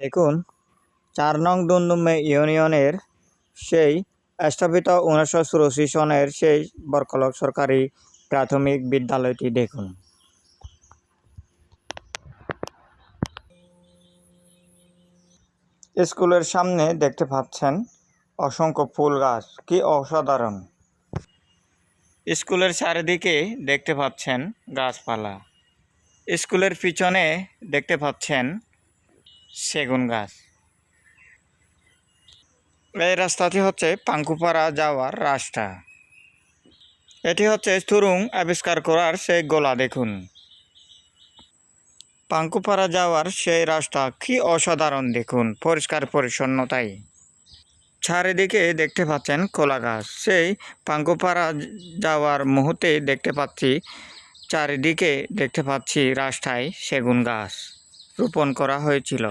দেখুন, চার নং ডুমডুমে ইউনিয়নের সেই স্থাপিত উনিশশো চুরাশি সনের সেই বরকলক সরকারি প্রাথমিক বিদ্যালয়টি দেখুন। স্কুলের সামনে দেখতে পাচ্ছেন অসংখ্য ফুল গাছ, কি অসাধারণ। স্কুলের চারিদিকে দেখতে পাচ্ছেন গাছপালা। স্কুলের পিছনে দেখতে পাচ্ছেন সেগুন গাছ। এই রাস্তাটি হচ্ছে পাঙ্কুপাড়া যাওয়ার রাস্তা। এটি হচ্ছে তুরুং আবিষ্কার করার সেই গোলা দেখুন। পাঙ্কুপাড়া যাওয়ার সেই রাস্তা কি অসাধারণ দেখুন, পরিষ্কার পরিচ্ছন্নতাই। চারিদিকে দেখতে পাচ্ছেন কলা গাছ। সেই পাঙ্কুপাড়া যাওয়ার মুহূর্তে দেখতে পাচ্ছি, চারিদিকে দেখতে পাচ্ছি রাস্তায় সেগুন গাছ। রোপণ করা হয়েছিল।